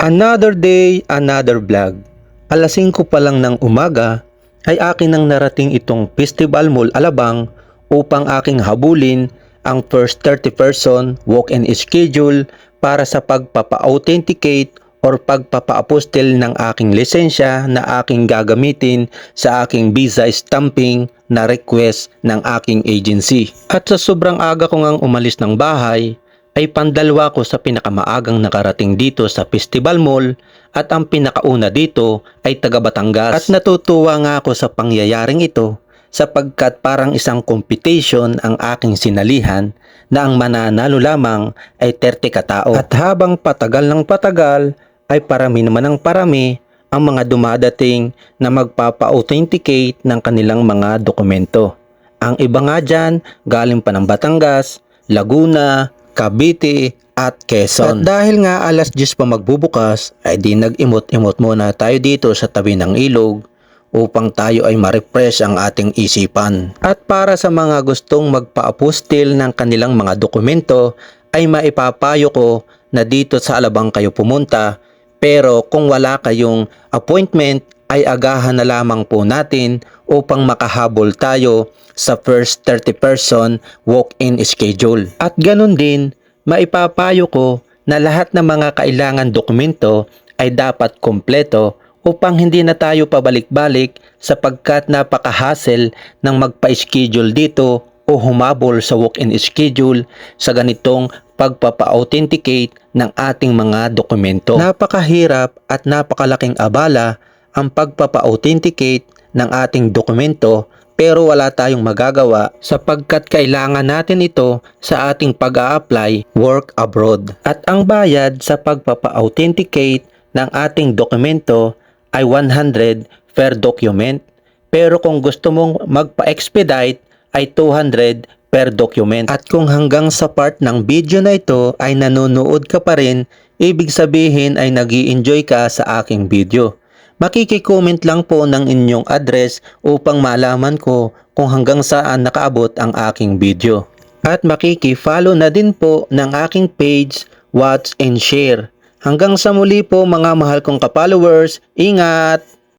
Another day, another vlog. Alas 5 pa lang ng umaga ay akin nang narating itong Festival Mall Alabang upang aking habulin ang first 30 person walk-in schedule para sa pagpapa-authenticate or pagpapa-apostle ng aking lisensya na aking gagamitin sa aking visa stamping na request ng aking agency. At sa sobrang aga ko ngang umalis ng bahay, ay pandalwa ko sa pinakamaagang nakarating dito sa Festival Mall at ang pinakauna dito ay taga Batangas. At natutuwa nga ako sa pangyayaring ito sapagkat parang isang competition ang aking sinalihan na ang mananalo lamang ay 30 katao. At habang patagal ng patagal ay parami naman ang parami ang mga dumadating na magpapa-authenticate ng kanilang mga dokumento. Ang iba nga dyan, galing pa ng Batangas, Laguna, Cavite, at Quezon. At dahil nga alas 10 pa magbubukas, ay di nag-imot-imot muna tayo dito sa tabi ng ilog upang tayo ay ma-refresh ang ating isipan. At para sa mga gustong magpa-apostil ng kanilang mga dokumento, ay maipapayo ko na dito sa Alabang kayo pumunta pero kung wala kayong appointment ay agahan na lamang po natin upang makahabol tayo sa first 30 person walk-in schedule. At ganun din, maipapayo ko na lahat ng mga kailangan dokumento ay dapat kompleto upang hindi na tayo pabalik-balik sapagkat napaka-hassle ng magpa-schedule dito o humabol sa walk-in schedule sa ganitong pagpapa-authenticate ng ating mga dokumento. Napakahirap at napakalaking abala ang pagpapa-authenticate ng ating dokumento pero wala tayong magagawa sapagkat kailangan natin ito sa ating pag-a-apply work abroad. At ang bayad sa pagpapa-authenticate ng ating dokumento ay 100 per document. Pero kung gusto mong magpa-expedite ay 200 per document. At kung hanggang sa part ng video na ito ay nanonood ka pa rin, ibig sabihin ay nag enjoy ka sa aking video. Makikicomment lang po ng inyong address upang malaman ko kung hanggang saan nakaabot ang aking video. At makiki-follow na din po ng aking page, watch and share. Hanggang sa muli po mga mahal kong ka-followers, ingat!